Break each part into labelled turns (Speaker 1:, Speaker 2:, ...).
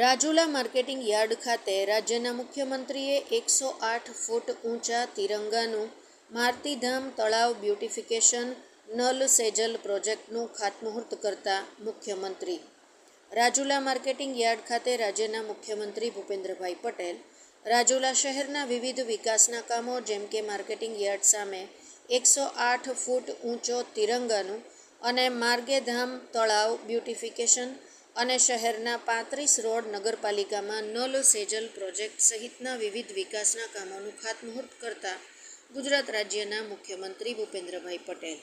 Speaker 1: Rajula marketing yard ખાતે રાજ્યના મુખ્યમંત્રીએ એકસો આઠ ફૂટ ઊંચા તિરંગાનું મારતીધામ તળાવ બ્યુટિફિકેશન નલ સેજલ પ્રોજેક્ટનું ખાતમુહૂર્ત કરતા મુખ્યમંત્રી. રાજુલા માર્કેટિંગ યાર્ડ ખાતે રાજ્યના મુખ્યમંત્રી ભૂપેન્દ્રભાઈ પટેલ, રાજુલા શહેરના વિવિધ વિકાસના કામો જેમ કે માર્કેટિંગ યાર્ડ સામે એકસો આઠ ફૂટ ઊંચો તિરંગાનું અને માર્ગેધામ તળાવ બ્યુટિફિકેશન અને શહેરના પાંત્રીસ રોડ નગરપાલિકામાં નલ સેજલ પ્રોજેક્ટ સહિતના વિવિધ વિકાસના કામોનું ખાતમુહૂર્ત કરતા ગુજરાત રાજ્યના મુખ્યમંત્રી ભૂપેન્દ્રભાઈ પટેલ.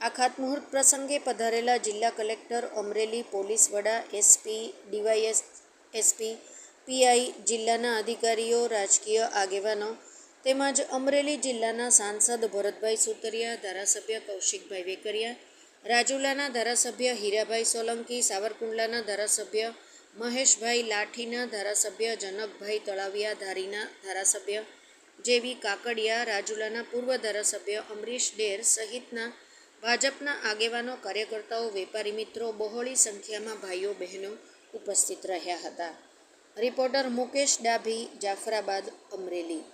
Speaker 1: આ ખાતમુહૂર્ત પ્રસંગે પધારેલા જિલ્લા કલેક્ટર અમરેલી પોલીસ વડા એસપી, ડીવાયએસ એસપી, પીઆઈ જિલ્લાના અધિકારીઓ, રાજકીય આગેવાનો તેમજ અમરેલી જિલ્લાના સાંસદ ભરતભાઈ સુતરિયા, ધારાસભ્ય કૌશિકભાઈ વેકરિયા રાજુલાના ધારાસભ્ય હીરાભાઈ સોલંકી, સાવરકુંડલાના ધારાસભ્ય મહેશભાઈ લાઠીના ધારાસભ્ય જનકભાઈ તળાવિયા ધારીના ધારાસભ્ય જેવી કાકડિયા, રાજુલાના પૂર્વ ધારાસભ્ય અમરીશ ડેર સહિતના ભાજપના આગેવાનો, કાર્યકર્તાઓ, વેપારી મિત્રો, બહોળી સંખ્યામાં ભાઈઓ, બહેનો ઉપસ્થિત રહ્યા હતા. રિપોર્ટર મુકેશ ડાભી, જાફરાબાદ અમરેલી.